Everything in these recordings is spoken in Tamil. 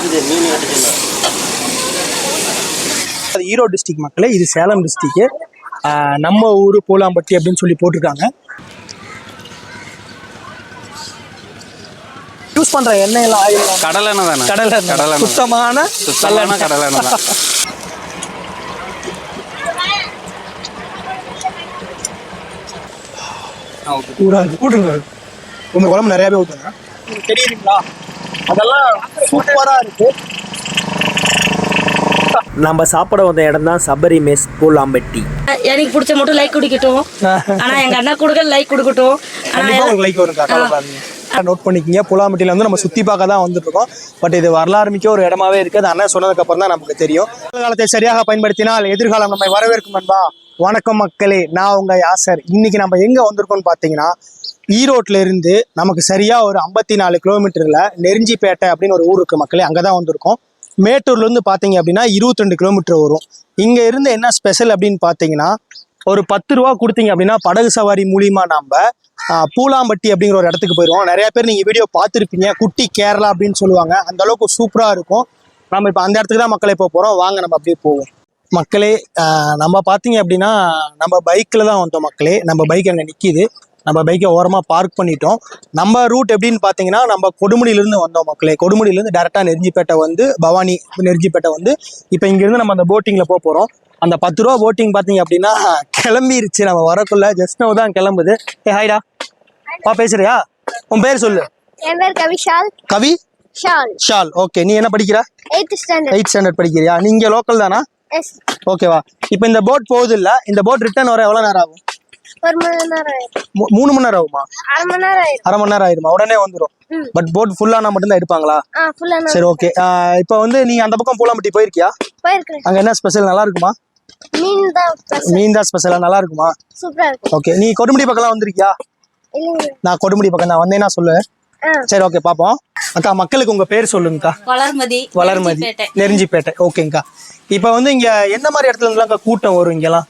இருக்குது மீன் கட்டுச்சுன்னா அது ஈரோடு டிஸ்ட்ரிக்ட் மக்களே இது சேலம் டிஸ்ட்ரிக்ட் நம்ம ஊர் பூலாம்பட்டி அப்படின்னு சொல்லி போட்டிருக்காங்க. யூஸ் பண்ற எண்ணெய் எல்லாம் ஆயில் கடலெண்ணெய் தானே? கடலை எண்ணெய். சுத்தமான சுத்தமான கடலெண்ணெய். தான். ஊறாது. ஊட்டுங்க. உங்க குழம்பு நிறையவே ஊற்றுங்க தெரியுதுங்களா? அதெல்லாம் சூப்பரா இருக்கு. நம்ம சாப்பிட வந்த இடம் தான் சபரி மெஸ் பூலாம்பட்டி. எனக்கு பிடிச்ச மட்டும் லைக் குடிக்கட்டும். ஆனா எங்க அண்ணா கொடுக்க லைக் கொடுக்கட்டும். உங்களுக்கு லைக் வரும் நோட் பண்ணிக்கிங்க. புலாம்பட்டியில வந்து நம்ம சுத்தி பார்க்க தான் வந்துட்டு இருக்கோம் பட் இது வரலாறு மிக்க ஒரு இடமாவே இருக்கு. அது அண்ணன் சொன்னதுக்கு அப்புறம் தான் நமக்கு தெரியும். காலத்தை சரியாக பயன்படுத்தினால் எதிர்காலம் நம்மை வரவேற்கும் என்பா வணக்கம் மக்களே நான் உங்க யாசர் இன்னைக்கு நம்ம எங்க வந்திருக்கோம்னு பாத்தீங்கன்னா ஈரோட்ல இருந்து நமக்கு சரியா ஒரு ஐம்பத்தி நாலு கிலோமீட்டர்ல நெருஞ்சிப்பேட்டை அப்படின்னு ஒரு ஊர் இருக்கு மக்களே அங்கதான் வந்திருக்கோம். மேட்டூர்ல இருந்து பாத்தீங்க அப்படின்னா இருபத்தி ரெண்டு கிலோமீட்டர் வரும். இங்க இருந்து என்ன ஸ்பெஷல் அப்படின்னு பாத்தீங்கன்னா ஒரு பத்து ரூபா கொடுத்தீங்க அப்படின்னா படகு சவாரி மூலியமா நம்ம பூலாம்பட்டி அப்படிங்கிற ஒரு இடத்துக்கு போயிடுவோம் நிறைய பேர் நீங்க வீடியோ பார்த்துருப்பீங்க. குட்டி கேரளா அப்படின்னு சொல்லுவாங்க. அந்த அளவுக்கு சூப்பரா இருக்கும். நம்ம இப்போ அந்த இடத்துக்கு தான் மக்களை இப்போ போகிறோம் வாங்க நம்ம அப்படியே போவோம். மக்களே நம்ம பார்த்தீங்க அப்படின்னா நம்ம பைக்கில் தான் வந்தோம் மக்களே. நம்ம பைக் அங்கே நிற்கிது நம்ம பைக்கை ஓரமாக பார்க் பண்ணிட்டோம். நம்ம ரூட் எப்படின்னு பார்த்தீங்கன்னா நம்ம கொடுமுடியிலேருந்து வந்தோம் மக்களே. கொடுமுடியிலேருந்து டேரெக்டாக நெருஞ்சிப்பேட்டை வந்து பவானி நெருஞ்சிப்பேட்டை வந்து இப்போ இங்கேருந்து நம்ம அந்த போட்டிங்கில் போக போகிறோம் அந்த பத்து ரூபா போட்டிங் பார்த்தீங்க அப்படின்னா கிளம்பிருச்சு. நம்ம வரக்குள்ள ஜஸ்ட் நோ தான் கிளம்புது. ஏ ஹாய்டா பா பேசுறியா? உன் பேர் சொல்லு. என் பேர் கவிஷால் கவி? ஷால். ஷால். ஓகே. நீ என்ன படிக்கிற? எயித்து ஸ்டாண்டர்ட் எயிட் ஸ்டாண்டர்ட் படிக்கிறியா? நீங்க லோக்கல் தானா? ஓகேவா இப்போ இந்த போட் போகுது இல்ல? இந்த போட் ரிட்டர்ன் வர எவ்வளவு நேரம் ஆகும்? மணி மூணு மணி நேரம் ஆகுமா? அரை மணி நேரம் ஆயிடும் அரை மணி நேரம் ஆயிடுமா? உடனே வந்துடும். பட் போட் ஃபுல்லானா மட்டும்தான் எடுப்பாங்களா? சரி ஓகே இப்போ வந்து நீ அந்த பக்கம் பூலாம்பட்டி போயிருக்கியா? அங்க என்ன ஸ்பெஷல் நல்லா இருக்குமா? மீன் தான் ஸ்பெஷல் நல்லா இருக்குமா? ஓகே நீ கொடுமுடி பக்கம்லாம் வந்திருக்கியா? நான் கொடுமுடி பக்கம் தான் வந்தேன்னா சொல்லு. சரி ஓகே பாப்போம். அக்கா மக்களுக்கு உங்க பேர் சொல்லுங்கக்கா. வளர்மதி வளர்மதி. நெருஞ்சிப்பேட்டை. ஓகேங்கக்கா இப்போ வந்து இங்க எந்த மாதிரி இடத்துல இருந்துலாம் கூட்டம் வரும் இங்கெல்லாம்?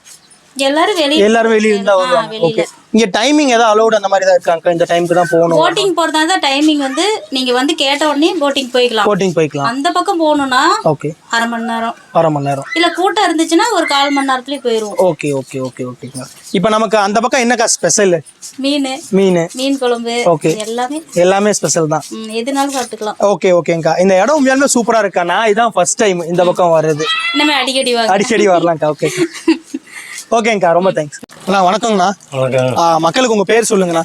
எல்லாரும் வெளிய எல்லாரும் வெளியில இருந்தா வருவாங்க. ஓகே இங்க டைமிங் ஏதாவது அலௌட் அந்த மாதிரி தான் இருக்காங்க இந்த டைம்க்கு தான் போகணும். போட்டிங் போறதா தான் டைமிங் வந்து நீங்க வந்து கேட்ட உடனே போட்டிங் போய்க்கலாம். போட்டிங் போய்க்கலாம். அந்த பக்கம் போகணும்னா ஓகே அரை மணி நேரம். அரை மணி நேரம். இல்ல கூட்டம் இருந்துச்சுன்னா ஒரு கால் மணி நேரத்துலயே போயிருவோம். ஓகே ஓகே ஓகே ஓகேங்க இப்போ நமக்கு அந்த பக்கம் என்னக்கா ஸ்பெஷல் மீன். மீன். மீன் குழம்பு. Okay. எல்லாமே. எல்லாமே ஸ்பெஷல் தான். எதுனாலும் சாப்பிட்டுக்கலாம். ஓகே ஓகேங்கக்கா இந்த இடம் உண்மையாலுமே சூப்பரா இருக்கா? நான் இதான் ஃபர்ஸ்ட் டைம் இந்த பக்கம் வர்றது. இனிமே அடிக்கடி அடிக்கடி வரலாம்க்கா. ஓகே ஓகேங்கக்கா ரொம்ப தேங்க்ஸ் அண்ணா வணக்கங்கண்ணா. வணக்கம். ஆ, மக்களுக்கு உங்க பேர் சொல்லுங்கண்ணா.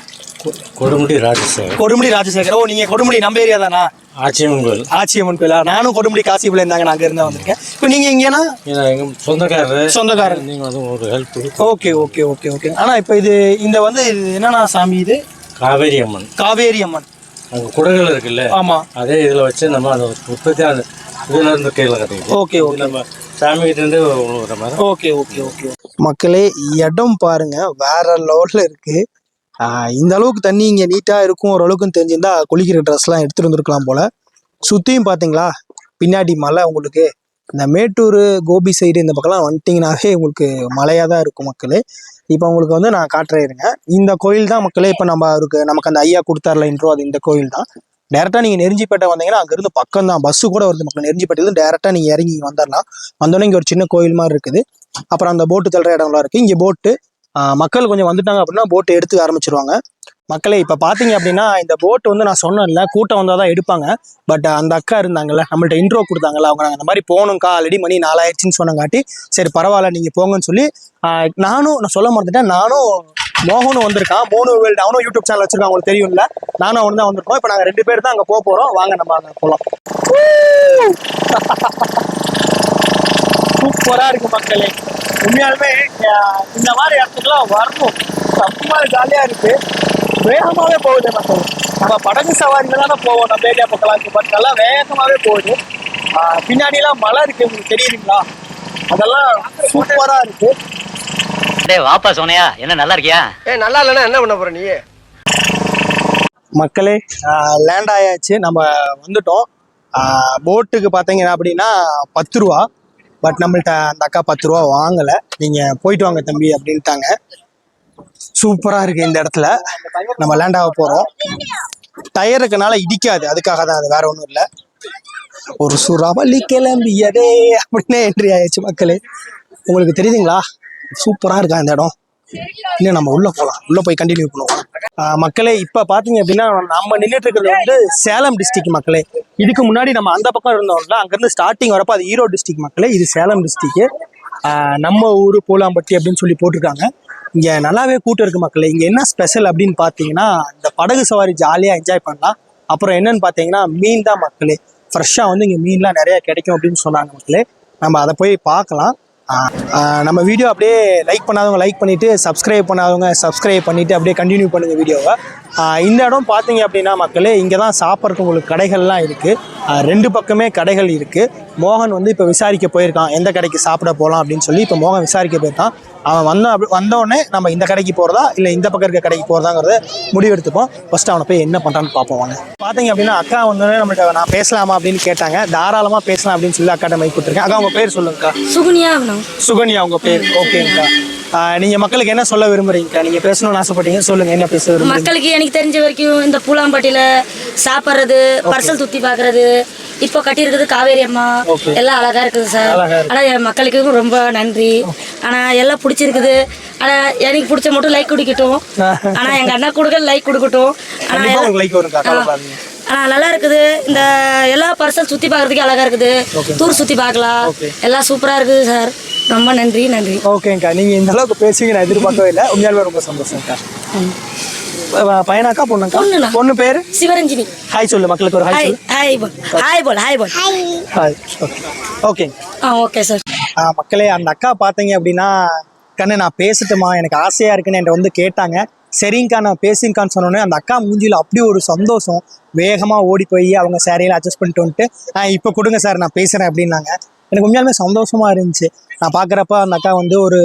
கொடுமுடி ராஜசேகர். கொடுமுடி ராஜசேகர். ஓ நீங்க கொடுமுடி நம்ம ஏரியா தானா? ஆச்சியம்மன் கோயில் ஆச்சியம்மன் கோயிலா நானும் கொடுமுடி காசிபுல இருந்தாங்க நான் அங்க இருந்தா வந்திருக்கேன். இப்போ நீங்க இங்கேனா? ஏன்னா எங்க சொந்தக்காரரு. சொந்தக்காரர். நீங்க வந்து ஒரு help okay okay okay okay. ஆனா இப்போ இது இந்த வந்து இது என்னன்னா சாமி இது? காவேரி அம்மன். காவேரி அம்மன். அங்க குடங்கள் இருக்குல்ல? ஆமா. அதே இதுல வச்சு நம்ம அந்த உற்பத்தி அந்த இதுல இருந்து கீழே கட்டிக்கலாம். Okay okay. நம்ம சாமி கிட்ட உழுவுற மாதிரி. Okay okay okay. மக்களே இடம் பாருங்க. வேற லெவலில் இருக்கு. இந்த அளவுக்கு தண்ணி இங்கே நீட்டாக இருக்கும். ஓரளவுக்கு தெரிஞ்சிருந்தா குளிக்கிற ட்ரெஸ்லாம் எடுத்துகிட்டு வந்துருக்கலாம் போல். சுற்றியும் பார்த்தீங்களா பின்னாடி மலை உங்களுக்கு. இந்த மேட்டூர் கோபி சைடு இந்த பக்கம்லாம் வந்துட்டிங்கனாவே உங்களுக்கு மலையாக தான் இருக்கும் மக்களே. இப்போ உங்களுக்கு வந்து நான் காட்டுறேன் இருங்க. இந்த கோயில் தான் மக்களே இப்போ நம்ம அவருக்கு நமக்கு அந்த ஐயா கொடுத்தாருல இன்ட்ரோ அது இந்த கோயில் தான் டேரெக்டாக நீங்கள் நெருஞ்சிப்பேட்டை வந்தீங்கன்னா அங்கேருந்து பக்கம் தான் பஸ்ஸு கூட வருது மக்கள் நெருஞ்சிப்பேட்டையில டேரெக்டாக நீங்கள் இறங்கி இங்கே வந்துடலாம் வந்தோடனே இங்கே ஒரு சின்ன கோயில் மாதிரி இருக்குது. அப்புறம் அந்த போட்டு தள்ளுற இடம்லாம் இருக்குது இங்கே போட்டு மக்கள் கொஞ்சம் வந்துட்டாங்க அப்படின்னா போட்டு எடுத்து ஆரம்பிச்சிருவாங்க. மக்களே இப்போ பார்த்தீங்க அப்படின்னா இந்த போட்டு வந்து நான் சொன்னேன்ல கூட்டம் வந்தால் தான் எடுப்பாங்க. பட் அந்த அக்கா இருந்தாங்கல்ல நம்மள்ட்ட இன்ட்ரோ கொடுத்தாங்கல்ல அவங்க நாங்கள் அந்த மாதிரி போகணும்க்கா ஆல்ரெடி மணி நாலாயிடுச்சுன்னு சொன்னங்காட்டி சரி பரவாயில்ல நீங்கள் போங்கன்னு சொல்லி நானும் நான் சொல்ல மறந்துட்டேன் நானும் மோகனும் வந்திருக்கான். மோனு வேல்டு அவனும் யூடியூப் சேனல் வச்சிருக்கான். உங்களுக்கு தெரியும்ல. நானும் அவனு தான் வந்திருக்கோம். இப்போ நாங்கள் ரெண்டு பேர் தான் அங்கே போக போகிறோம் வாங்க நம்ம அங்கே போகலாம் சூப்பராக இருக்கு மக்களே. உண்மையாலுமே இந்த மாதிரி இடத்துக்குலாம் வரணும். ரொம்ப ஜாலியாக இருக்கு. வேகமாகவே போகுது மக்கள். நம்ம படகு சவாரியில் தானே போவோம். நம்ம ஏரியா பக்கம்லாம் பட் நல்லா வேகமாகவே போகுது. பின்னாடிலாம் மழை இருக்கு. உங்களுக்கு தெரியுதுங்களா? அதெல்லாம் சூப்பராக இருக்கு. டேய் வாப்பா சோனையா என்ன நல்லா இருக்கியா? ஏ நல்லா இல்லைன்னா என்ன பண்ண போற நீ? மக்களே லேண்ட் ஆயாச்சு. நம்ம வந்துட்டோம். போட்டுக்கு பார்த்தீங்கன்னா அப்படின்னா பத்து ரூபா. பட் நம்மள்ட்ட அந்த அக்கா பத்து ரூபா வாங்கலை. நீங்கள் போயிட்டு வாங்க தம்பி அப்படின்ட்டாங்க. சூப்பராக இருக்கு இந்த இடத்துல. நம்ம லேண்ட் ஆக போகிறோம் டயர் இருக்கனால இடிக்காது. அதுக்காக தான் அது வேற ஒன்றும் இல்லை. ஒரு சுறாவளி கிளம்பியதே அப்படின்னு என்ட்ரி ஆயிடுச்சு மக்களே. உங்களுக்கு தெரியுதுங்களா? சூப்பராக இருக்கா இந்த இடம்? இன்னும் நம்ம உள்ளே போகலாம் உள்ளே போய் கண்டினியூ பண்ணுவோம். மக்களே இப்போ பார்த்தீங்க அப்படின்னா நம்ம நின்றுட்டு இருக்கிறது வந்து சேலம் டிஸ்ட்ரிக்ட் மக்களே. இதுக்கு முன்னாடி நம்ம அந்த பக்கம் இருந்தோம்ல அங்கேருந்து ஸ்டார்டிங் வரப்போ அது ஈரோடு டிஸ்ட்ரிக்ட் மக்களே. இது சேலம் டிஸ்ட்ரிக்ட் நம்ம ஊர் போலாம்பட்டி அப்படின்னு சொல்லி போட்டிருக்காங்க. இங்கே நல்லாவே கூட்டம் இருக்குது மக்களே. இங்கே என்ன ஸ்பெஷல் அப்படின்னு பார்த்தீங்கன்னா இந்த படகு சவாரி ஜாலியாக என்ஜாய் பண்ணலாம். அப்புறம் என்னன்னு பார்த்தீங்கன்னா மீன் தான் மக்களே. ஃப்ரெஷ்ஷாக வந்து இங்கே மீன்லாம் நிறையா கிடைக்கும் அப்படின்னு சொன்னாங்க மக்களே. நம்ம அதை போய் பார்க்கலாம். நம்ம வீடியோ அப்படியே லைக் பண்ணாதவங்க லைக் பண்ணிவிட்டு சப்ஸ்கிரைப் பண்ணாதவங்க சப்ஸ்கிரைப் பண்ணிவிட்டு அப்படியே கண்டினியூ பண்ணுங்க வீடியோவை இந்த இடம் பார்த்தீங்க அப்படின்னா மக்களே இங்கே தான் சாப்பிட்றதுக்கு உங்களுக்கு கடைகள்லாம் இருக்குது ரெண்டு பக்கமே கடைகள் இருக்குது மோகன் வந்து இப்போ விசாரிக்க போயிருக்கான் எந்த கடைக்கு சாப்பிட போகலாம் அப்படின்னு சொல்லி இப்போ மோகன் விசாரிக்க போயிருக்கான். அவன் வந்த அப்படி வந்தோடனே நம்ம இந்த கடைக்கு போகிறதா இல்லை இந்த பக்கம் இருக்க கடைக்கு போகிறதாங்கிறத முடிவெடுத்துப்போம். ஃபர்ஸ்ட் அவனை போய் என்ன பண்ணுறான்னு பார்ப்போம் வாங்க. பார்த்தீங்க அப்படின்னா அக்கா வந்தோடனே நம்மளுக்கு நான் பேசலாமா அப்படின்னு கேட்டாங்க. தாராளமாக பேசலாம் அப்படின்னு சொல்லி அக்காட்ட மைக் கொடுத்துருக்கேன். அக்கா உங்க பேர் சொல்லுங்கக்கா. சுகுனியா சுகன்யா உங்க பேர். ஓகேங்கக்கா. நீங்க மக்களுக்கு என்ன சொல்ல விரும்புறீங்கக்கா? நீங்க பேசணும்னு ஆசைப்பட்டீங்க. சொல்லுங்க என்ன பேச விரும்புறீங்க? மக்களுக்கு எனக்கு தெரிஞ்ச வரைக்கும் இந்த பூலாம்பட்டியில சாப்பிட்றது பர்சல் சுத்தி பாக்குறது இப்போ கட்டியிருக்குது காவேரி அம்மா. எல்லாம் அழகா இருக்குது சார். அழகா இருக்கு. ஆனா என் மக்களுக்கு ரொம்ப நன்றி. ஆனா எல்லாம் பிடிச்சிருக்குது. ஆனா எனக்கு பிடிச்ச மட்டும் லைக் குடிக்கட்டும். ஆனா எங்க அண்ணா கொடுக்க லைக் கொடுக்கட்டும். ஆனா நல்லா இருக்குது. இந்த எல்லா பர்சல் சுத்தி பார்க்கறதுக்கு அழகா இருக்குது. டூர் சுத்தி பார்க்கலாம். எல்லாம் சூப்பரா இருக்குது சார் ரொம்ப நன்றி நன்றி. ஓகேங்கக்கா நீங்க இந்த அளவுக்கு பேசுவீங்க நான் எதிர்பார்க்கவே இல்லை. உண்மையாலுமே ரொம்ப சந்தோஷம்க்கா. பையனாக்கா பொண்ணுக்கா? பொண்ணுண்ணா. பொண்ணு பேரு? சிவரஞ்சினி. ஹாய் சொல்லு மக்களுக்கு ஒரு ஹாய் ஹாய் சொல்லு. ஹாய் போல் ஹாய் போல் ஹாய் போல் ஹாய் ஓகே ஓகே ஆ ஓகே சார் ஆ, மக்களே அந்த அக்கா பார்த்தீங்க அப்படின்னா கண்ணு நான் பேசட்டுமா? எனக்கு ஆசையா இருக்குன்னு என்கிட்ட வந்து கேட்டாங்க. சரிங்கக்கா நான் பேசுங்கக்கான்னு சொன்னோன்னே அந்த அக்கா மூஞ்சியில் அப்படி ஒரு சந்தோஷம். வேகமாக ஓடி போய் அவங்க சேரையில் அட்ஜஸ்ட் பண்ணிட்டு வந்துட்டு இப்போ கொடுங்க சார் நான் பேசுகிறேன் அப்படின்னாங்க. எனக்கு உண்மையாலுமே சந்தோஷமாக இருந்துச்சு. நான் பார்க்குறப்ப அந்த அக்கா வந்து ஒரு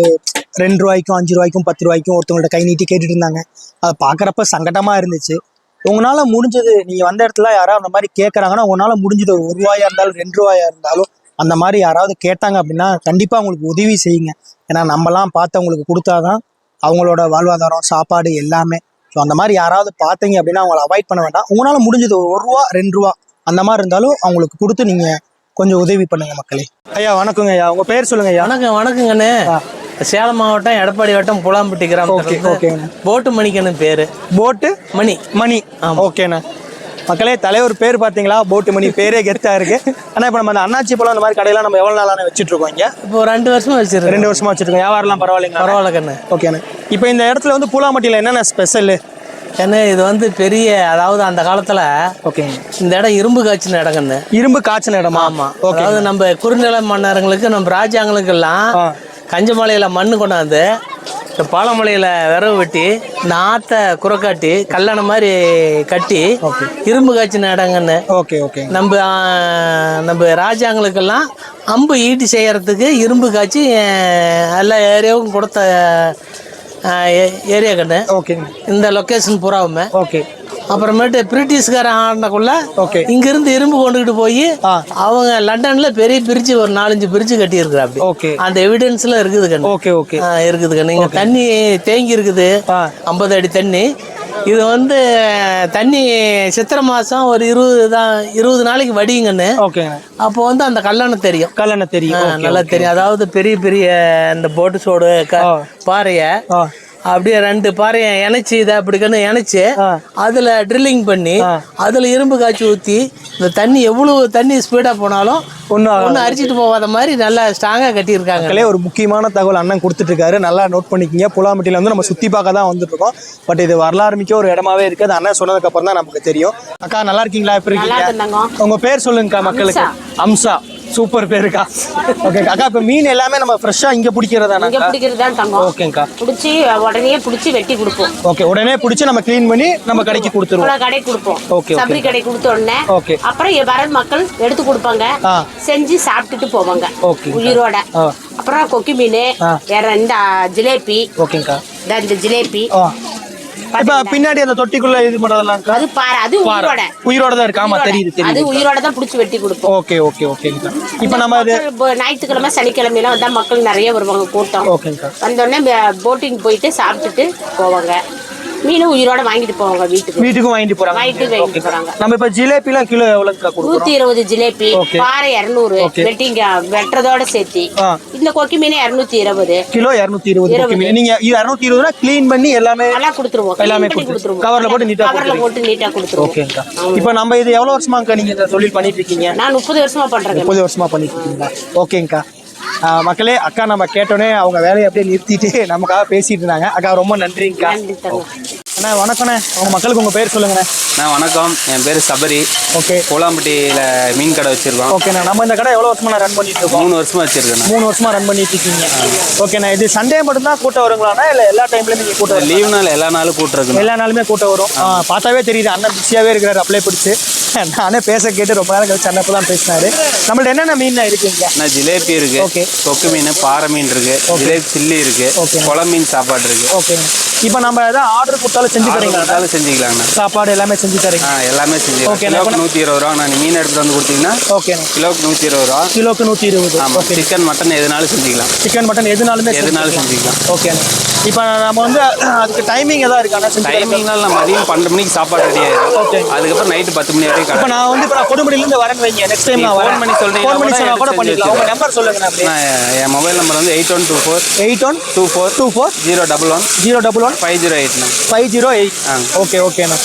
ரெண்டு ரூபாய்க்கும் அஞ்சு ரூபாய்க்கும் பத்து ரூபாய்க்கும் ஒருத்தவங்கள்ட்ட கை நீட்டி கேட்டுட்டு இருந்தாங்க. அதை பார்க்குறப்ப சங்கடமாக இருந்துச்சு. உங்களால் முடிஞ்சது நீங்கள் வந்த இடத்துல யாராவது அந்த மாதிரி கேட்குறாங்கன்னா உங்களால் முடிஞ்சது ஒரு ரூபாயாக இருந்தாலும் ரெண்டு ரூபாயாக இருந்தாலும் அந்த மாதிரி யாராவது கேட்டாங்க அப்படின்னா கண்டிப்பாக அவங்களுக்கு உதவி செய்யுங்க. ஏன்னா நம்மலாம் பார்த்து அவங்களுக்கு கொடுத்தாதான் அவங்களோட வாழ்வாதாரம் சாப்பாடு எல்லாமே. ஸோ அந்த மாதிரி யாராவது பார்த்தீங்க அப்படின்னா அவங்கள அவாய்ட் பண்ண வேண்டாம். உங்களால முடிஞ்சது ஒரு ரூபா ரெண்டு ரூபா அந்த மாதிரி இருந்தாலும் அவங்களுக்கு கொடுத்து நீங்க கொஞ்சம் உதவி பண்ணுங்க மக்களே. ஐயா வணக்கங்க ஐயா. உங்க பேர் சொல்லுங்க ஐயா. வணக்கம் வணக்கங்கண்ணே. சேலம் மாவட்டம் எடப்பாடி வட்டம் புலாம்பட்டி ஓகே கிராமத்துல ஓகேங்க. போட்டு மணிக்கண்ணு பேரு. போட்டு மணி. மணி. ஓகேண்ணா. மக்களே தலைவர் பேர் பார்த்தீங்களா? போட்டு மணி பேரே கெத்தா இருக்கு. ஆனா இப்போ நம்ம அந்த அண்ணாச்சி பழம் இந்த மாதிரி கடையெல்லாம் நம்ம எவ்வளவு நாளான வச்சுட்டு இருக்கோம் இங்க? இப்போ ரெண்டு வருஷமா வச்சிருக்கேன் ரெண்டு வருஷமா வச்சுட்டு இருக்கோம் வியாபாரம்லாம் பரவாயில்லைங்களா? பரவாயில்ல கண்ணு. ஓகேண்ணே இப்போ இந்த இடத்துல வந்து பூலாம்பட்டியில் என்னென்ன ஸ்பெஷல் கண்ணு இது வந்து பெரிய அதாவது அந்த காலத்துல ஓகேங்க இந்த இடம் இரும்பு காய்ச்சின இடம் கண்ணு. இரும்பு காய்ச்சின இடமா? ஆமா. ஓகே அதாவது நம்ம குறுநில மன்னர்களுக்கு நம்ம ராஜாங்களுக்கு எல்லாம். கஞ்சமலையில மண்ணு கொண்டாந்து இந்த பாலமலையில விரவு வெட்டி இந்த ஆத்த குறைக்காட்டி கல்யாணம் மாதிரி கட்டி இரும்பு காய்ச்சின இடங்கன்னு ஓகே ஓகே. நம்ம நம்ம ராஜாங்களுக்கெல்லாம் அம்பு ஈட்டி செய்யறதுக்கு இரும்பு காய்ச்சி எல்லா ஏரியாவுக்கும் கொடுத்த ஏரியா கண்ணு. ஓகேங்க இந்த லொக்கேஷன் பூராவுமே. ஓகே. அப்புறமேட்டு பிரிட்டிஷ்காரன் ஆடினக்குள்ள ஓகே இங்கிருந்து இரும்பு கொண்டுகிட்டு போய். அவங்க லண்டன்ல பெரிய பிரிட்ஜ் ஒரு நாலஞ்சு பிரிட்ஜ் கட்டி அப்படி. ஓகே அந்த எவிடன்ஸ்ல இருக்குது கண்ணு. ஓகே ஓகே ஆ, இருக்குது கண்ணு. இங்க தண்ணி தேங்கி இருக்குது. ஐம்பது அடி தண்ணி. இது வந்து தண்ணி சித்திரை மாசம் ஒரு இருபது தான் இருபது நாளைக்கு வடியுங்கன்னு ஓகேங்க அப்போ வந்து அந்த கல்லணை தெரியும். கல்லணை தெரியும். ஓகே, நல்லா ஓகே. தெரியும். அதாவது பெரிய பெரிய இந்த போட்டு சோடு. பாறைய அப்படியே ரெண்டு பாறையை இணைச்சி இதை அப்படிக்கன்னு இணைச்சு ஆ. அதுல ட்ரில்லிங் பண்ணி. அதுல இரும்பு காய்ச்சி ஊத்தி இந்த தண்ணி எவ்வளவு தண்ணி ஸ்பீடா போனாலும் ஒன்றும் ஒன்றும் அரிச்சிட்டு போகாத மாதிரி நல்லா ஸ்ட்ராங்கா கட்டியிருக்காங்க. மக்களே ஒரு முக்கியமான தகவல் அண்ணன் கொடுத்துட்டு இருக்காரு நல்லா நோட் பண்ணிக்கிங்க. புலாம்பட்டியில வந்து நம்ம சுத்தி பார்க்க தான் வந்துட்டு இருக்கோம் பட் இது வரலாறு மிக்க ஒரு இடமாவே இருக்கு. அது அண்ணன் சொன்னதுக்கு அப்புறம் தான் நமக்கு தெரியும். அக்கா நல்லா இருக்கீங்களா? எப்படி இருக்கீங்க? உங்க பேர் சொல்லுங்கக்கா மக்களுக்கு. அம்சா. சூப்பர் பேருக்கா ஓகே அக்கா இப்ப மீன் எல்லாமே நம்ம ஃப்ரெஷ்ஷா இங்க பிடிக்கிறதானா? இங்க பிடிக்கிறது தான் தங்கம் ஓகேங்கக்கா பிடிச்சி உடனே பிடிச்சி வெட்டி கொடுப்போம். ஓகே உடனே பிடிச்சி நம்ம க்ளீன் பண்ணி நம்ம கடைக்கு கொடுத்துருவோம். இவ்வளவு கடை கொடுப்போம். ஓகே. சபரி கடை கொடுத்த உடனே ஓகே. அப்புறம் வர மக்கள் எடுத்து கொடுப்பாங்க. செஞ்சு சாப்பிட்டுட்டு போவாங்க. ஓகே. உயிரோட. அப்புறம் கொக்கி மீன். வேற இந்த ஜிலேபி ஓகேங்கக்கா இந்த ஜிலேபி இப்ப பின்னாடி அந்த தொட்டிக்குள்ள இது பண்றதெல்லாம் அது பாரு அது உயிரோட. உயிரோட தான் இருக்கு. ஆமா தெரியுது அது தெரியுது உயிரோட தான் பிடிச்சி வெட்டி கொடுப்போம் ஓகே ஓகே ஓகேங்கக்கா இப்ப நம்ம அது ஞாயிற்றுக்கிழமை சனிக்கிழமையெல்லாம் வந்தா மக்கள் நிறைய வருவாங்க கூட்டம். ஓகேங்கக்கா வந்தோடனே போட்டிங் போயிட்டு சாப்பிட்டுட்டு போவாங்க. மீன் உயிரோட வாங்கிட்டு போவாங்க வீட்டுக்கு. வீட்டுக்கும் வாங்கிட்டு போறாங்க. வாங்கிட்டு வாங்கிட்டு போறாங்க. நம்ம இப்ப ஜிலேபிலாம் கிலோ எவ்வளவுக்கா கொடுக்குறோம்? நூத்தி இருபது ஜிலேபி Okay. பாறை இருநூறு Okay. வெட்டிங்க வெட்டுறதோட சேர்த்து. இந்த கொக்கி மீன் இருநூத்தி இருபது. கிலோ இருநூத்தி இருபது இருபது. ஓகே நீங்க இருநூத்தி இருபதுனா க்ளீன் பண்ணி எல்லாமே எல்லாம் கொடுத்துருவோம். எல்லாமே கொடுத்துருவோம். கவர்ல போட்டு ஆ கவர்ல போட்டு நீட்டா கொடுத்துருவோம். ஓகேங்கக்கா இப்போ நம்ம இது எவ்வளவு வருஷமாக்கா நீங்க இந்த தொழில் பண்ணிட்டு இருக்கீங்க? நான் முப்பது வருஷமா பண்றேன். முப்பது வருஷமா பண்ணிட்டு இருக்கீங்களா? ஓகேங்கக்கா ஆஹ் மக்களே அக்கா நம்ம கேட்டோன்னே அவங்க வேலையை அப்படியே நிறுத்திட்டு நமக்காக பேசிட்டு இருந்தாங்க. அக்கா ரொம்ப நன்றிங்கக்கா. அண்ணா வணக்கண்ணே உங்க மக்களுக்கு உங்க பேர் சொல்லுங்கண்ணே. நான் வணக்கம். என் பேர் சபரி. ஓகே. கோலாம்பட்டியில் மீன் கடை வச்சிருக்கோம். ஓகேண்ணா நம்ம இந்த கடை எவ்வளவு வருஷமா ரன் பண்ணிட்டு இருக்கோம்? மூணு வருஷமா வச்சிருக்கேன் மூணு வருஷமா ரன் பண்ணிட்டு இருக்கீங்க. ஓகேண்ணா இது சண்டே மட்டும்தான் கூட்டம் வருங்களாண்ணா இல்ல எல்லா டைம்லயும் நீங்க கூட்டம்? லீவ் நாள் எல்லா நாளும் கூட்டிருக்கணும் எல்லா நாளுமே கூட்டம் வரும். பார்த்தாவே தெரியுது அண்ணன் பிஸியாவே இருக்கிறாரு அப்ளை பிடிச்சு. நானே பேச கேட்டு ரொம்ப நேரம் கழிச்சு அண்ணப்ப தான் பேசினாரு. நம்மள்ட்ட என்னென்ன மீன் இருக்குங்க? நான் ஜிலேபி இருக்கு Okay. கொக்கு மீன் பாறை மீன் இருக்கு ஜிலேபி சில்லி இருக்கு Okay. குளம் மீன் சாப்பாடு இருக்கு. ஓகேங்க இப்போ நம்ம ஏதாவது ஆர்டர் கொடுத்தாலும் செஞ்சு தரீங்களா செஞ்சுக்கலாங்கண்ணா சாப்பாடு எல்லாமே செஞ்சு தரீங்க ஆ எல்லாமே செஞ்சுக்கலாம் Okay, கிலோக்கு நூற்றி இருபது ரூபா நான் மீன் எடுத்துட்டு வந்து கொடுத்தீங்கன்னா ஓகேண்ணா கிலோக்கு நூற்றி இருபது ரூபா. கிலோக்கு நூற்றி இருபது ஆமாம் ஓகே சிக்கன் மட்டன் எதுனாலும் செஞ்சுக்கலாம். சிக்கன் மட்டன் எதுனாலுமே எதுனாலும் செஞ்சுக்கலாம். ஓகேண்ணா இப்போ நம்ம வந்து அதுக்கு டைமிங் எதாவது இருக்கா? செஞ்சு? டைமிங்னால நம்ம மதியம் பன்னெண்டு மணிக்கு சாப்பாடு ரெடி ஆயிடும் Okay. அதுக்கப்புறம் நைட்டு பத்து மணி வரைக்கும் இப்போ நான் வந்து இப்போ நான் கொடுமுடியிலேருந்து வரேன்னு வைங்க. நெக்ஸ்ட் டைம் நான் வரேன். பண்ணி சொல்றீங்கன்னா ஃபோன் பண்ணி கூட எடுத்து பண்ணிக்கலாம். உங்க வச்சிருக்கேன். நம்பர் சொல்லுங்க நான் என் மொபைல் நம்பர் வந்து eight one two four eight one two four two four zero double one zero double one five zero எயிட்ண்ணா five zero eight. Okay ஓகேண்ணா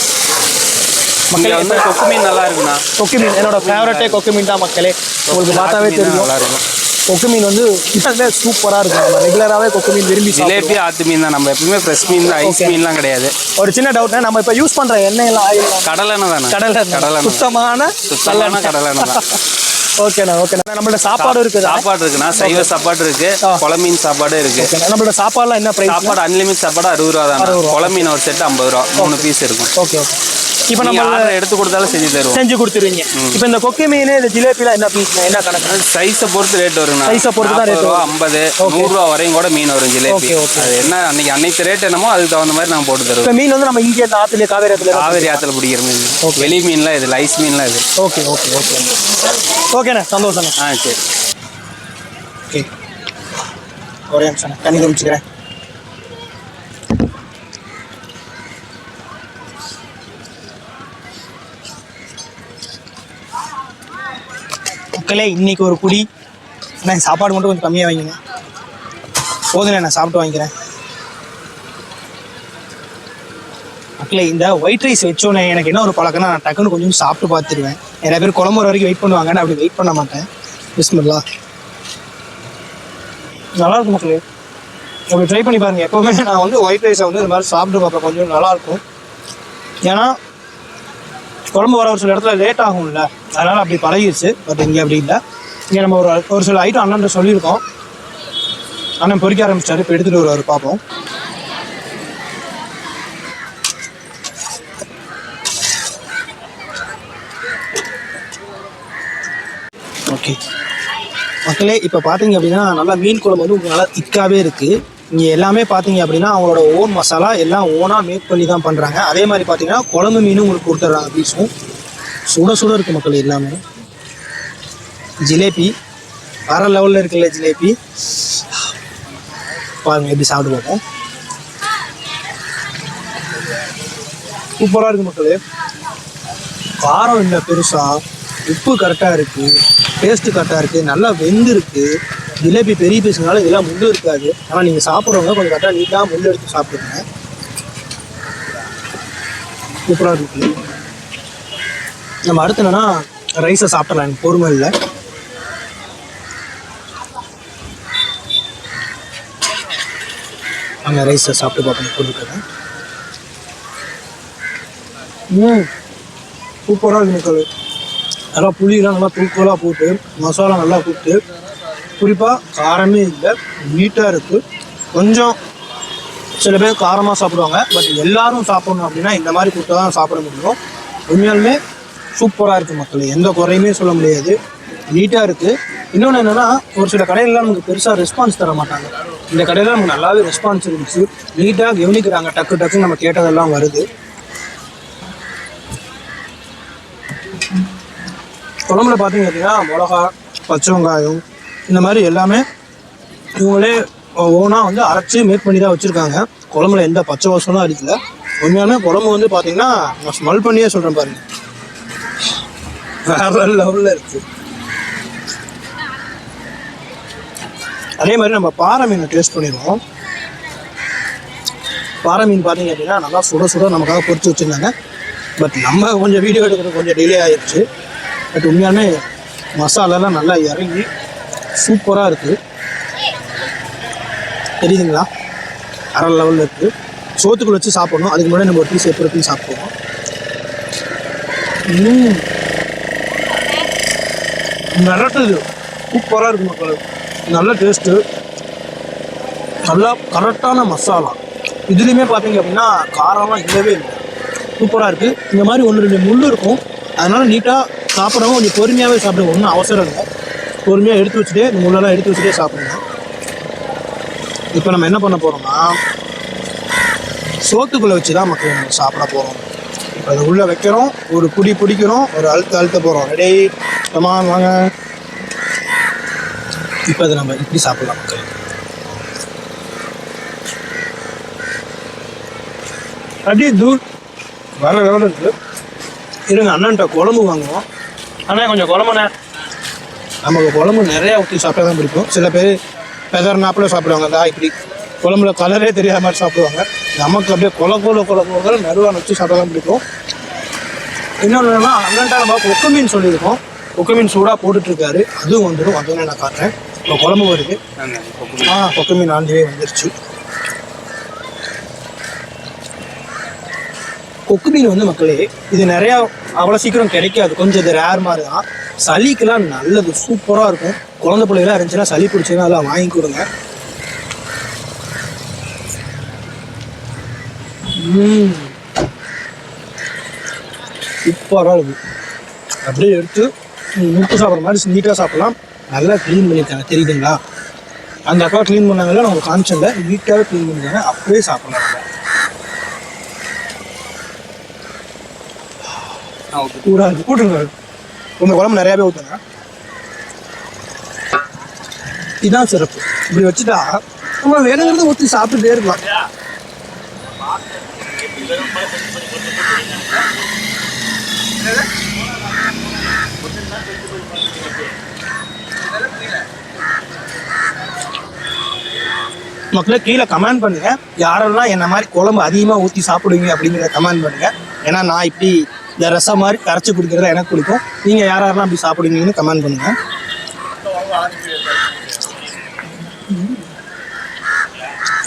இங்கே வந்து கொக்கு மீன் நல்லா இருக்குண்ணா கொக்கு மீன் என்னோட ஃபேவரட்டே கொக்கு மீன் தான் மக்களே. உங்களுக்கு பார்த்தாவே தெரியும். நல்லா இருக்கும் கொக்கு மீன் வந்து உண்மையாலுமே சூப்பரா இருக்கும். நம்ம ரெகுலராகவே கொக்கு மீன் விரும்பி ஜிலேபி ஆத்து மீன் தான். நம்ம எப்பவுமே ஃப்ரெஷ் மீன் தான் ஐஸ். மீன்லாம் கிடையாது. ஒரு சின்ன டவுட்னா நம்ம இப்போ யூஸ் பண்ற எண்ணெய் எல்லாம் ஆயில் கடலெண்ணெய் தானே? கடலை கடலை சுத்தமான சுத்தமான கடலெண்ணெய் தான். ஓகேண்ணா ஓகேண்ணா நம்மள்ட்ட சாப்பாடு இருக்குதா? சாப்பாடு இருக்குண்ணா. சைவ சாப்பாடு இருக்கு. மீன் சாப்பாடு இருக்கு. நம்மளோட சாப்பாடுலாம் என்ன பிரைஸ் சாப்பாடு அன்லிமிட் சாப்பாடு அறுபது ரூபா தான் மீன் ஒரு செட் ஐம்பது ரூபா. மூணு பீஸ் இருக்கும். ஓகே ஓகே இப்போ நம்ம எடுத்து கொடுத்தாலும் செஞ்சு தருவோம். செஞ்சு கொடுத்துருவீங்க. இப்போ இந்த கொக்கு மீன் இந்த ஜிலேபிலாம் என்ன பீஸ் என்ன கணக்கு? சைஸை பொறுத்து ரேட் Size அ பொறுத்து தான் ரூபா வரும். ஐம்பது. நூறுரூவா வரையும் கூட மீன் வரும் ஜிலேபி. அது என்ன அன்னைக்கு அன்னைக்கு ரேட் என்னமோ அதுக்கு தகுந்த மாதிரி நாங்கள் போட்டு தருவோம். மீன் வந்து நம்ம இங்கே இந்த ஆற்றுல காவேரி ஆற்றுல காவேரி ஆத்துல பிடிக்கிற மீன். வெளி மீன்லாம் இது ஐஸ் மீன்லாம் இது. ஓகே ஓகே ஓகே ஓகேண்ணா சந்தோஷண்ணா ஆ சரி. ஓகே ஒரே நிமிஷம் தண்ணி குடிச்சுக்கிறேன் மக்களே இன்னைக்கு ஒரு குடி. அண்ணா சாப்பாடு மட்டும் கொஞ்சம் கம்மியாக வாங்கிங்க போதுண்ணே நான் சாப்பிட்டு வாங்கிக்கிறேன். மக்களே இந்த ஒயிட் ரைஸ் வச்சோன்னே எனக்கு என்ன ஒரு பழக்கம்னா நான் டக்குன்னு கொஞ்சம் சாப்பிட்டு பார்த்துருவேன். நிறைய பேர் குழம்பு வரைக்கும் வெயிட் பண்ணுவாங்க நான் அப்படி வெயிட் பண்ண மாட்டேன். பிஸ்மில்லா. நல்லாயிருக்கும் மக்களே. அப்படி ட்ரை பண்ணி பாருங்கள் எப்போவுமே நான் வந்து ஒயிட் ரைஸை வந்து இந்த மாதிரி சாப்பிட்டு பார்ப்பேன். கொஞ்சம் நல்லாயிருக்கும் ஏன்னா குழம்பு வர ஒரு சில இடத்துல லேட் ஆகும்ல. அதனால் அப்படி பழகிடுச்சு பட் இங்கே அப்படி இல்லை. இங்கே நம்ம ஒரு ஒரு சில ஐட்டம் அண்ணன் சொல்லியிருக்கோம். அண்ணன் பொறிக்க ஆரம்பிச்சாரு இப்போ எடுத்துகிட்டு வருவார் பார்ப்போம். ஓகே மக்களே இப்போ பார்த்தீங்க அப்படின்னா நல்லா மீன் குழம்பு வந்து உங்களுக்கு நல்லா திக்காகவே இருக்குது இங்கே எல்லாமே பார்த்தீங்க அப்படின்னா அவங்களோட ஓன் மசாலா எல்லாம் ஓனாக மேக் பண்ணி தான் பண்ணுறாங்க அதே மாதிரி பார்த்தீங்கன்னா குழம்பு மீனும் உங்களுக்கு கொடுத்துட்றாங்க பீஸும் சுட சுட இருக்குது மக்கள் எல்லாமே. ஜிலேபி. வர லெவலில் இருக்குல்ல ஜிலேபி. பாருங்க எப்படி சாப்பிட்டு பார்ப்போம். சூப்பராக இருக்குது மக்களே. காரம் இல்லை பெருசாக உப்பு கரெக்டாக இருக்குது டேஸ்ட்டு கரெக்டாக இருக்குது நல்லா வெந்திருக்கு. ஜிலேபி பெரிய பீஸ்னால இதெல்லாம் முள்ளு இருக்காது. ஆனால் நீங்கள் சாப்பிட்றவங்க கொஞ்சம் கரெக்டாக நீட்டாக முள்ளு எடுத்து சாப்பிடுங்க. சூப்பராக இருக்கு. நம்ம அடுத்து என்னன்னா ரைஸை சாப்பிடலாம். எனக்கு பொறுமை இல்லை. அங்கே ரைஸை சாப்பிட்டு பார்ப்போம். கொடுக்குறேன் ம் சூப்பராக இருக்கு மக்கள். நல்லா புளியெல்லாம் நல்லா தூக்கலாக போட்டு மசாலா நல்லா போட்டு குறிப்பாக காரமே இல்லை நீட்டாக இருக்குது கொஞ்சம் சில பேர் காரமாக சாப்பிடுவாங்க பட் எல்லாரும் சாப்பிடணும் அப்படின்னா இந்த மாதிரி கொடுத்தா தான் சாப்பிட முடியும். உண்மையாலுமே சூப்பராக இருக்குது மக்கள் எந்த குறையுமே சொல்ல முடியாது. நீட்டாக இருக்குது இன்னொன்று என்னென்னா ஒரு சில கடையிலலாம் நமக்கு பெருசாக ரெஸ்பான்ஸ் தர மாட்டாங்க. இந்த கடையில் நமக்கு நல்லாவே ரெஸ்பான்ஸ் இருந்துச்சு. நீட்டாக கவனிக்கிறாங்க டக்கு டக்குன்னு நம்ம கேட்டதெல்லாம் வருது. குழம்புல பார்த்தீங்க அப்படின்னா மிளகா பச்சை வெங்காயம் இந்த மாதிரி எல்லாமே இவங்களே ஓனாக வந்து அரைச்சி மேக் பண்ணி தான் வச்சுருக்காங்க. குழம்புல எந்த பச்சை வாசனும் அடிக்கல. உண்மையான குழம்பு வந்து பார்த்தீங்கன்னா நான் ஸ்மெல் பண்ணியே சொல்கிறேன் பாருங்க. வேற லெவலில் இருக்கு. அதே மாதிரி நம்ம பாறை மீனை டேஸ்ட் பண்ணிடுவோம். பாறை மீன் பார்த்தீங்க அப்படின்னா நல்லா சுட சுட நமக்காக பொரிச்சு வச்சுருந்தாங்க. பட் நம்ம கொஞ்சம் வீடியோ எடுக்கிறது கொஞ்சம் டிலே ஆயிடுச்சு பட் உண்மையாலுமே மசாலாலாம் நல்லா இறங்கி சூப்பராக இருக்குது தெரியுதுங்களா? அரை லெவலில் இருக்குது சோத்துக்குள்ள வச்சு சாப்பிடணும். அதுக்கு முன்னாடி நம்ம ஒரு பீஸ் எப்படி இருக்குன்னு சாப்பிடுவோம். மிரட்டுது. சூப்பராக இருக்கு மக்கள். நல்ல டேஸ்ட்டு நல்லா கரெக்டான மசாலா இதுலேயுமே பார்த்தீங்க அப்படின்னா காரம்லாம் இல்லவே இல்லை. சூப்பராக இருக்குது இந்த மாதிரி ஒன்று ரெண்டு முள் இருக்கும். அதனால் நீட்டாக சாப்பிடவும் கொஞ்சம் பொறுமையாகவே சாப்பிடுவோம் ஒன்றும் அவசரம் இல்லை. பொறுமையாக எடுத்து வச்சுட்டே இந்த முள்ளெல்லாம் எடுத்து வச்சுட்டே சாப்பிடுங்க. இப்போ நம்ம என்ன பண்ண போகிறோம்னா சோத்துக்குள்ளே வச்சு தான் மக்கள் நம்ம சாப்பிட போகிறோம் இப்போ அதை உள்ளே வைக்கிறோம் ஒரு புடி பிடிக்கிறோம் ஒரு அழுத்த அழுத்த போகிறோம் ரெடி கமான் வாங்க. இப்போ அதை நம்ம இப்படி சாப்பிடலாம் மக்கள். அப்படியே தூள் வர லெவலில் இருக்குது இருங்க அண்ணன்ட்ட குழம்பு வாங்குவோம். அண்ணா கொஞ்சம் குழம்புண்ணே. நமக்கு குழம்பு நிறையா ஊற்றி சாப்பிட்டா தான் பிடிக்கும். சில பேர் பெதர் நாப்பில் சாப்பிடுவாங்க. அதா இப்படி குழம்புல கலரே தெரியாத மாதிரி சாப்பிடுவாங்க. நமக்கு அப்படியே கொல கொல கொல கொல நறுவான வச்சு சாப்பிட்டா தான் பிடிக்கும். இன்னொன்று என்னன்னா அண்ணன்ட்ட நம்ம கொக்கு மீன் சொல்லியிருக்கோம். கொக்கு மீன் சூடாக போட்டுட்ருக்காரு. அதுவும் வந்துடும் அதுவும் நான் காட்டுறேன். இப்போ குழம்பு வருது. ஆ கொக்கு மீன் ஆண்டியே வந்துருச்சு. கொக்கு மீன் வந்து மக்களே இது நிறையா அவ்வளோ சீக்கிரம் கிடைக்காது. கொஞ்சம் இது ரேர் மாதிரி தான். சளிக்கெல்லாம் நல்லது சூப்பராக இருக்கும். குழந்தை பிள்ளைகளாம் இருந்துச்சுன்னா சளி பிடிச்சதுன்னா அதெல்லாம் வாங்கி கொடுங்க. சூப்பராக இருக்கும் அப்படியே எடுத்து முட்டு சாப்பிட்ற மாதிரி நீட்டாக சாப்பிடலாம். நல்லா க்ளீன் பண்ணியிருக்காங்க தெரியுதுங்களா? அந்த அக்கா க்ளீன் பண்ணாங்கல்ல நம்ம காமிச்சல நீட்டாகவே க்ளீன் பண்ணிருக்காங்க அப்படியே சாப்பிடலாம் கூட சூடாக கூட்டுங்க உங்கள் குழம்பு நிறையாவே ஊற்றுங்க இதுதான் சிறப்பு. இப்படி வச்சுட்டா நம்ம வேணுங்கிறத ஊற்றி சாப்பிட்டுட்டே இருக்கலாம். மக்களே கீழே கமெண்ட் பண்ணுங்க. யாரெல்லாம் என்ன மாதிரி குழம்பு அதிகமாக ஊற்றி சாப்பிடுவீங்க அப்படிங்கிறத கமெண்ட் பண்ணுங்க. ஏன்னா நான் இப்படி இந்த ரசம் மாதிரி கரைச்சி குடிக்கிறதுல எனக்கு பிடிக்கும். நீங்கள் யார் யாரெல்லாம் அப்படி சாப்பிடுவீங்கன்னு கமெண்ட் பண்ணுங்க.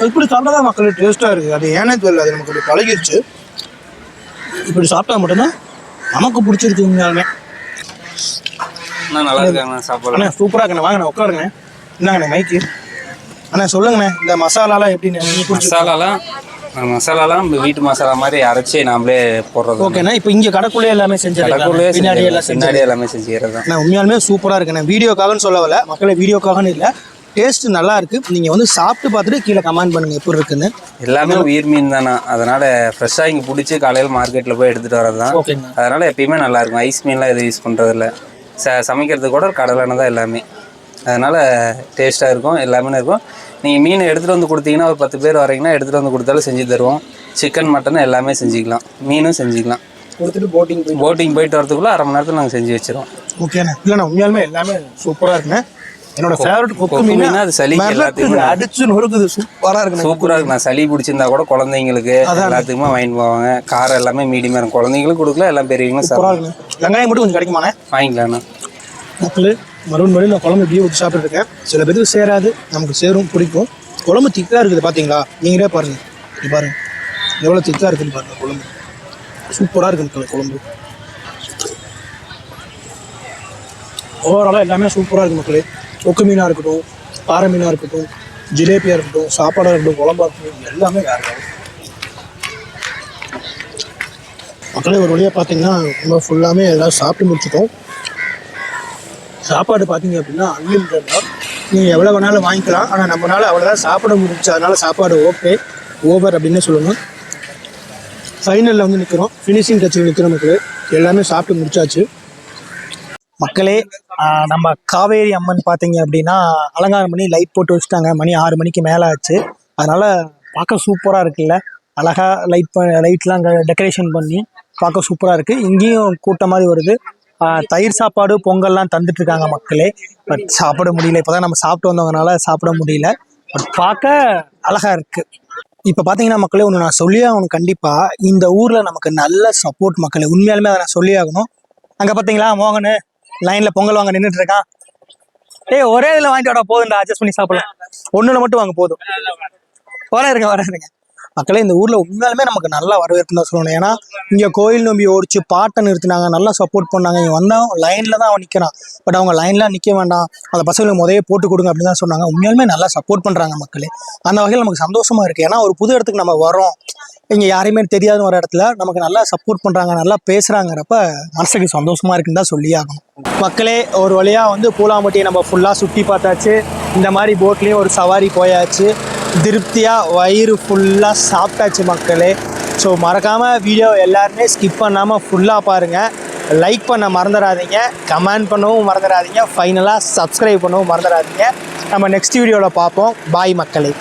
இப்படி சாப்பிட்டா மக்களுக்கு டேஸ்ட்டாக இருக்குது. அது ஏனே தெரியல அது நமக்கு இப்படி பழகிருச்சு. இப்படி சாப்பிட்டா மட்டும்தான் நமக்கு பிடிச்சிருக்கு உண்மையாலுமே. அண்ணா நல்லா இருக்காங்கண்ணா சாப்பாடு. சூப்பராக இருக்குண்ணே. வாங்கண்ணே உட்காருங்க. இந்தாங்கண்ணே மைக்கு அண்ணா சொல்லுங்கண்ணே இந்த மசாலாலாம் பிடிச்சிருக்கு? மசாலாலாம் மசாலாலாம் வீட்டு மசாலா மாதிரி அரைச்சி நாமளே போடுறது. ஓகேண்ணா இப்போ இங்கே கடைக்குள்ளே எல்லாமே செஞ்சு கடைக்குள்ளேயே பின்னாடி எல்லாம் பின்னாடி எல்லாமே செஞ்சுக்கிறது தான் நான் உண்மையாலுமே சூப்பராக இருக்குண்ணே. வீடியோக்காகன்னு சொல்ல வரல மக்களை வீடியோக்காகன்னு இல்லை. டேஸ்ட் நல்லா இருக்கு. நீங்கள் வந்து சாப்பிட்டு பார்த்துட்டு கீழே கமெண்ட் பண்ணுங்க எப்படி இருக்குன்னு. எல்லாமே உயிர் மீன் தானா அதனால ஃப்ரெஷ்ஷாக இங்கே பிடிச்சி காலையில் மார்க்கெட்டில் போய் எடுத்துகிட்டு வரது தான் அதனால எப்பயுமே நல்லா இருக்கும். ஐஸ் மீன்லாம் எதுவும் யூஸ் பண்ணுறது இல்லை ச சமைக்கிறதுக்கு கூட கடலான தான் எல்லாமே. அதனால டேஸ்ட்டாக இருக்கும் எல்லாமே இருக்கும். நீங்கள் மீன் எடுத்துகிட்டு வந்து கொடுத்தீங்கன்னா ஒரு பத்து பேர் வரீங்கன்னா எடுத்துகிட்டு வந்து கொடுத்தாலும் செஞ்சு தருவோம். சிக்கன் மட்டன் எல்லாமே செஞ்சுக்கலாம். மீனும் செஞ்சுக்கலாம். கொடுத்துட்டு போட்டிங் போட்டிங் போயிட்டு வரதுக்குள்ளே அரை மணி நேரத்தில் நாங்கள் செஞ்சு வச்சிருவோம். ஓகேண்ணே இல்லைண்ணா உண்மையாலுமே எல்லாமே சூப்பராக இருக்குண்ணே. என்னோட ஃபேவரட் கொக்கு மீன் அது சளிக்கு எல்லாத்துக்குமே அடிச்சு நொறுக்குது. சூப்பராக இருக்குண்ணே. சூப்பராக இருக்கு நான் சளி பிடிச்சிருந்தா கூட குழந்தைங்களுக்கு எல்லாத்துக்குமே வாங்கிட்டு போவாங்க. காரம் எல்லாமே மீடியமாக இருக்கும். குழந்தைங்களுக்கும் கொடுக்கலாம் எல்லாம் பெரியவங்களும் சாப்பிடலாம் இருக்குண்ணே. வெங்காயம் மட்டும் கொஞ்சம் கிடைக்குமாண்ணே? வாங்கிக்கலாம்ண்ணா. மக்கள் மறுபடியும் மறுபடியும் நான் குழம்பு இப்படியே ஊற்றி சாப்பிட்ருக்கேன் சில பேருக்கு சேராது நமக்கு சேரும் பிடிக்கும். குழம்பு திக்காக இருக்குது பார்த்தீங்களா நீங்களே பாருங்கள் இது பாருங்கள் எவ்வளோ திக்காக இருக்குதுன்னு பாருங்கள் குழம்பு. சூப்பராக இருக்கு மக்கள் குழம்பு. ஓவராலாக எல்லாமே சூப்பராக இருக்குது மக்களே. கொக்கு மீனாக இருக்கட்டும் பாறை மீனாக இருக்கட்டும் ஜிலேபியாக இருக்கட்டும் சாப்பாடாக இருக்கட்டும் குழம்பாக இருக்கட்டும் எல்லாமே வேறு மக்களே ஒரு வழியாக பார்த்தீங்கன்னா நம்ம ஃபுல்லாமே எல்லாம் சாப்பிட்டு முடிச்சிட்டோம். சாப்பாடு பார்த்தீங்க அப்படின்னா அன்லிமிட்டட். தான் நீங்கள் எவ்வளோ வேணாலும் வாங்கிக்கலாம். ஆனால் நம்மளால் அவ்வளோதான் சாப்பிட முடிஞ்சு அதனால் சாப்பாடு ஓகே ஓவர் அப்படின்னு சொல்லணும். ஃபைனலில் வந்து நிற்கிறோம் ஃபினிஷிங் டச்சில் நிற்கிறோம் மக்களே. எல்லாமே சாப்பிட்டு முடிச்சாச்சு. மக்களே நம்ம காவேரி அம்மன் பார்த்தீங்க அப்படின்னா அலங்காரம் பண்ணி லைட் போட்டு வச்சுட்டாங்க. மணி ஆறு மணிக்கு மேலே ஆச்சு. அதனால் பார்க்க சூப்பராக இருக்குல்ல. அழகாக லைட் ப லைட்லாம் டெக்கரேஷன் பண்ணி பார்க்க சூப்பராக இருக்குது இங்கேயும் கூட்டம் மாதிரி வருது. தயிர் சாப்பாடு பொங்கல்லாம் தந்துட்டு இருக்காங்க மக்களே. பட் சாப்பிட முடியல. இப்போ தான் நம்ம சாப்பிட்டு வந்தவங்கனால சாப்பிட முடியல. பட் பார்க்க அழகாக இருக்குது இப்போ பார்த்தீங்கன்னா மக்களே ஒன்று நான் சொல்லியே ஆகணும் கண்டிப்பாக இந்த ஊரில் நமக்கு நல்ல சப்போர்ட் மக்களே. உண்மையாலுமே அதை நான் சொல்லி ஆகணும். அங்கே பார்த்தீங்களா மோகனு? லைனில் பொங்கல் வாங்க நின்றுட்டு இருக்கான். ஏய் ஒரே இதில் வாங்கிட்டு வாடா போதும்டா அட்ஜஸ்ட் பண்ணி சாப்பிடலாம். ஒன்றுல மட்டும் வாங்க போதும். வர இருங்க வர இருங்க. மக்களே இந்த ஊரில் உண்மையாலுமே நமக்கு நல்லா வரவேற்பு தான் சொல்லணும். ஏன்னா இங்கே கோயில் நம்பி ஓடிச்சு பாட்டை நிறுத்தினாங்க நல்லா சப்போர்ட் பண்ணாங்க. இங்கே வந்தவன் லைனில் தான் அவன் நிற்கிறான் பட் அவங்க லைன்லாம் நிற்க வேண்டாம். அந்த பசங்களுக்கு முதைய போட்டு கொடுங்க அப்படின்னு தான் சொன்னாங்க. உண்மையாலுமே நல்லா சப்போர்ட் பண்ணுறாங்க மக்களே. அந்த வகையில் நமக்கு சந்தோஷமாக இருக்குது ஏன்னா ஒரு புது இடத்துக்கு நம்ம வரோம் இங்கே யாரையுமே தெரியாத ஒரு இடத்துல நமக்கு நல்லா சப்போர்ட் பண்ணுறாங்க நல்லா பேசுகிறாங்கிறப்ப மனசுக்கு சந்தோஷமாக இருக்குன்னு தான் சொல்லி ஆகணும். மக்களே ஒரு வழியாக வந்து பூலாம்பட்டியை நம்ம ஃபுல்லாக சுற்றி பார்த்தாச்சு. இந்த மாதிரி போட்லேயும் ஒரு சவாரி போயாச்சு. திருப்தியாக வயிறு ஃபுல்லாக சாப்பிட்டாச்சு மக்களே. ஸோ மறக்காமல் வீடியோ எல்லாருமே ஸ்கிப் பண்ணாமல் ஃபுல்லாக பாருங்கள் லைக் பண்ண மறந்துடாதீங்க. கமெண்ட் பண்ணவும் மறந்துடாதீங்க. ஃபைனலாக சப்ஸ்கிரைப் பண்ணவும் மறந்துடாதீங்க. நம்ம நெக்ஸ்ட் வீடியோவில் பார்ப்போம். பாய் மக்களே.